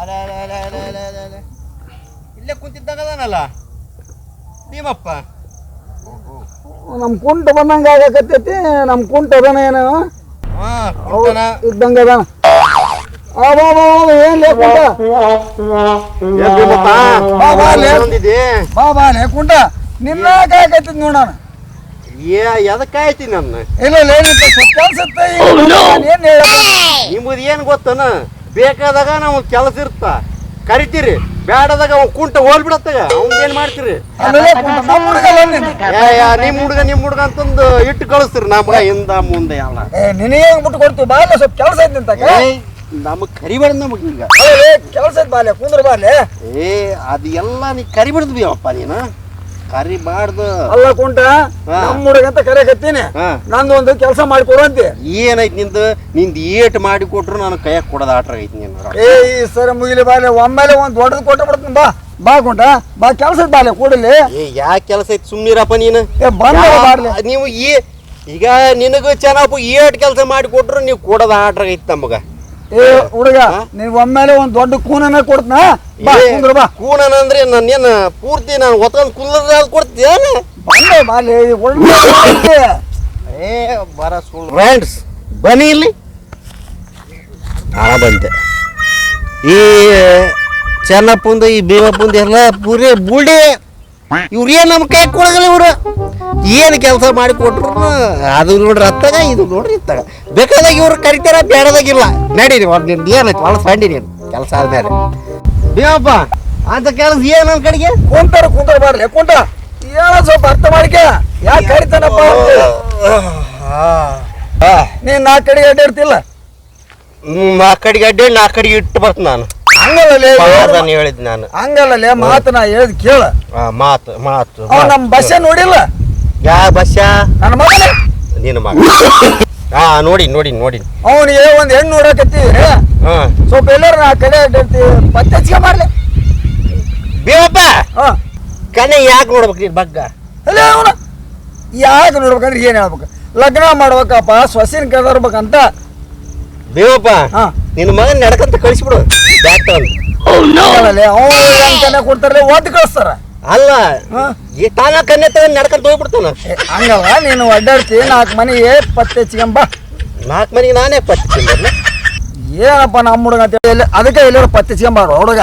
ಅರೆ ಅರೆ ಅರೆ ಅರೆ ಅರೆ ಅರೆ ಅರೆ. ಇಲ್ಲೇ ಕುಂತಿದ್ದಾಗದಾನಲ್ಲ ಭೀಮಪ್ಪ ನಮ್ ಕುಂಟ ಬಂದಂಗ ಆಗಕತ್ತೈತಿ ನಮ್ ಕುಂಟ ಅದಾನ ಏನು. ಹಾ ಕುಂಟನ. ಇದ್ದಂಗ ಅದಾನ. ಬಾ ಏನ್ ಲೇ ಕುಂಟ? ಬಾ, ಬಾ, ಲೇ. ಬಾ ಬಾ ಲೇ ನಿನ್ನ ನೋಡೋಣ ಎದಕ್ಕಾಯ್ತಿ ನನ್ನ? ಇಲ್ಲ ಲೇ ನಿಮ್ಮದು ಏನು ಗೊತ್ತನ? ಬೇಕಾದಾಗ ನಾವು ಕೆಲಸ ಇರ್ತ. ಕರಿತೀರಿ. ಬೇಡದಾಗ ಅವ್ ಕುಂಟ ಹೋಲ್ಬಿಡತ್ತಾಗ. ಅವ್ನ್ ಏನ್ ಮಾಡ್ತೀರಿ? ಏ ಯಾ, ನಿಮ್ ಹುಡುಗ ನಿಮ್ ಹುಡುಗ ಅಂತಂದು ಇಟ್ಟು ಕಳಿಸ್ತೀರಿ ನಮ್ಗ ಹಿಂದ ಮುಂದೆ ಎಲ್ಲ ಏ ನಿನಗೆ ಬಿಟ್ಟು ಕೊಡ್ತೀವಿ? ಬಾಲೆ ಸ್ವಲ್ಪ ಕೆಲಸ ಐತಿ ಅಂತ ನಮಗ್ ಕರಿಬೇಡ ನಮಗ್ ಈಗ. ಕೆಲಸ ಐತಿ ಬಾಲೆ ಕುಂದ್ರ ಬಾಲೆ. ಏ ಅದೆಲ್ಲ ಎಲ್ಲ ನೀ ಕರಿಬಿಡ್ದು ಬಿಯಪ್ಪ ನೀನು. ಕರಿಬಾರ್ದು ಅಲ್ಲ ಕುಂಟ. ನಮ್ಮ ಹುಡುಗ ಅಂತ ಕರೆಯಕತ್ತೀನಿ ನಂದು ಒಂದು ಕೆಲಸ ಮಾಡಿಕೊಡು ಅಂತೆ. ಏನೈತಿ ನಿಂದು? ನಿಂದು ಏಟ್ ಮಾಡಿ ಕೊಟ್ರು ನಾನು ಕೈಯಾಗ ಕೊಡೋದು ಆಟ್ರ ಐತಿ ನಿನ್ನ ಏ ಈ ಸರಿ ಮುಗಿಲಿ ಬಾಲೆ ಒಮ್ಮೆಲೆ ಒಂದು ದೊಡ್ಡದು ಕೊಟ್ಟು ಬಿಡ್ತೀನಿ ಬಾ. ಬಾ ಕುಂಟ ಬಾ ಕೆಲಸ ಬಾಲೆ ಕೊಡಲಿ. ಏ ಯಾ ಕೆಲಸ ಐತಿ? ಸುಮ್ಮನಿರಪ್ಪ ನೀನು. ಏ ಬಂದ ನೀವು ಈ ಈಗ ನಿನಗ ಚೆನ್ನಾಪ ಏಟ್ ಕೆಲಸ ಮಾಡಿ ಕೊಟ್ರು ನೀವು ಕೊಡದ ಆಟ್ರ ಐತಿ ನಮಗ. ಏ ಹುಡುಗ ನೀನ್ ಒಮ್ಮೆಲೆ ಒಂದ್ ದೊಡ್ಡ ಕೂನನ ಕೊಡ್ತನ? ಬಾ ಕುಂದ್ರ ಬಾ. ಕೂನನಂದ್ರೆ ನಾನೇನು ಪೂರ್ತಿ ನಾನು ಒತ್ಕೊಂಡ್ ಕುಲ್ಲದ ಕೊಡ್ತೀಯನ ಬಂದೆ ಬಾಲೆ ಒಳ್ಳೆ ಏ ಬರ ಸುಳ್ಳು. ಫ್ರೆಂಡ್ಸ್ ಬನ್ನಿ ಇಲ್ಲಿ. ಆ ಬಂದೆ. ಈ ಚೆನ್ನಪ್ಪಂದು ಈ ಭೀಮಪ್ಪಂದು ಎಲ್ಲ ಪೂರಿ ಬುಡಿ ಇವ್ರು ಏನು ನಮ್ಮ ಕೈ ಕೊಡಗಲ್ಲ ಇವರು? ಏನು ಕೆಲಸ ಮಾಡಿ ಕೊಟ್ರು? ಅದು ನೋಡ್ರಿ ಅತ್ತಾಗ ಇದು ನೋಡ್ರಿ ಇತ್ತಾಗ. ಬೇಕಾದಾಗ ಇವ್ರು ಕರಿತಾರ ಬೇಡದಾಗಿಲ್ಲ ನಡೀರಿ ಒಂದು ನಿಮ್ದು ಏನಾಯ್ತು ಒಳ ಸಂಡಿ ನೀನು. ಕೆಲಸ ಆದ್ಮೇಲೆ. ಭೀಮಪ್ಪ ಅಂತ ಕೆಲಸ ಏನು ನನ್ನ ಕಡೆಗೆ? ಕುಂತಾರ ಕುಂತಾರ ಬಾಡ್ರಿ ಕುಂಟ ಏನು ಸ್ವಲ್ಪ ಅರ್ಥ ಮಾಡಿಕೆ. ಯಾಕೆ ಕರಿತಾನಪ್ಪ? ನೀನು ನಾಲ್ಕು ಕಡೆಗೆ ಅಡ್ಡಾಡ್ತಿಲ್ಲ? ಆ ಕಡೆಗೆ ಅಡ್ಡಿ ನಾ ಕಡೆಗೆ ಇಟ್ಟು ಬರ್ತೀನಿ ನಾನು. ಹಂಗಲ್ಲೇ ಹೇಳಿದ್ ನಾನು. ಹಂಗಲ್ಲೇ ಮಾತು ನಾ ಹೇಳಿದ್ ಕೇಳ. ಆ, ಮಾತು ಮಾತು ನಮ್ಮ ನಮ್ ಬಸ್ಸೇ ನೋಡಿಲ್ಲ. ಯಾ ಬಸ್ಸ? ನನ್ನ ಮಗನೇ. ನಿನ್ನ ಮಗ. ಹಾ ನೋಡಿ ನೋಡಿ ನೋಡಿ. ಅವನಿಗೆ ಒಂದ್ ಹೆಣ್ಣು ನೋಡಕತ್ತಿ ಹಾ. ಸ್ವಲ್ಪ ಎಲ್ಲಾರ ನಾ ಕಡೆ ಅಡ್ಡಾಡ್ತೀವಿ ಪತ್ತೆ ಹಚ್ಕೊಂಡ್ ಮಾಡ್ಲಿ ಬೇವಪ್ಪ! ಹಾ. ಕನೆ ಯಾಕೆ ನೋಡ್ಬೇಕು ನೀನ್ ಬಗ್ಗ? ಅಲ್ಲೇ ಅವನ. ಯಾಕೆ ನೋಡ್ಬೇಕಂದ್ರೆ ಏನ್ ಹೇಳ್ಬೇಕು? ಲಗ್ನ ಮಾಡ್ಬೇಕಪ್ಪ ಸೊಸಿನ ಕದರ್ಬೇಕಂತ ಬೇವಪ್ಪ ಹಾ. ನಿನ್ನ ಮಗನ್ ನಡ್ಕಂತ ಕಳಿಸ್ಬಿಡು. ಅಂತಾನೆ ಕೊಡ್ತಾರಲ್ಲ ಓದ್ ಕಳಿಸ್ತಾರ. ಅಲ್ಲ ಈ ತಾನ ಕನ್ನೆ ತಗೊಂಡ್ ನಡ್ಕಂತ ಹೋಗ್ಬಿಡ್ತಾನ ಹಂಗಲ್ಲ ನೀನು ಅಡ್ಡಾಡ್ತಿ ನಾಲ್ಕು ಮನೆಗೆ ಪತ್ತೆ ಹಚ್ಕೊಂಬ ನಾಲ್ಕು ಮನೆಗೆ ನಾನೇ ಪತ್ತಿ ಏನಪ್ಪ ನಮ್ಮ ಹುಡುಗ ಅಂತ ಹೇಳಿ ಎಲ್ಲಿ- ಅದಕ್ಕೆ ಎಲ್ಲರೂ ಪತ್ತೆ ಹಚ್ಕೊಂಬಾರ ಹುಡುಗ?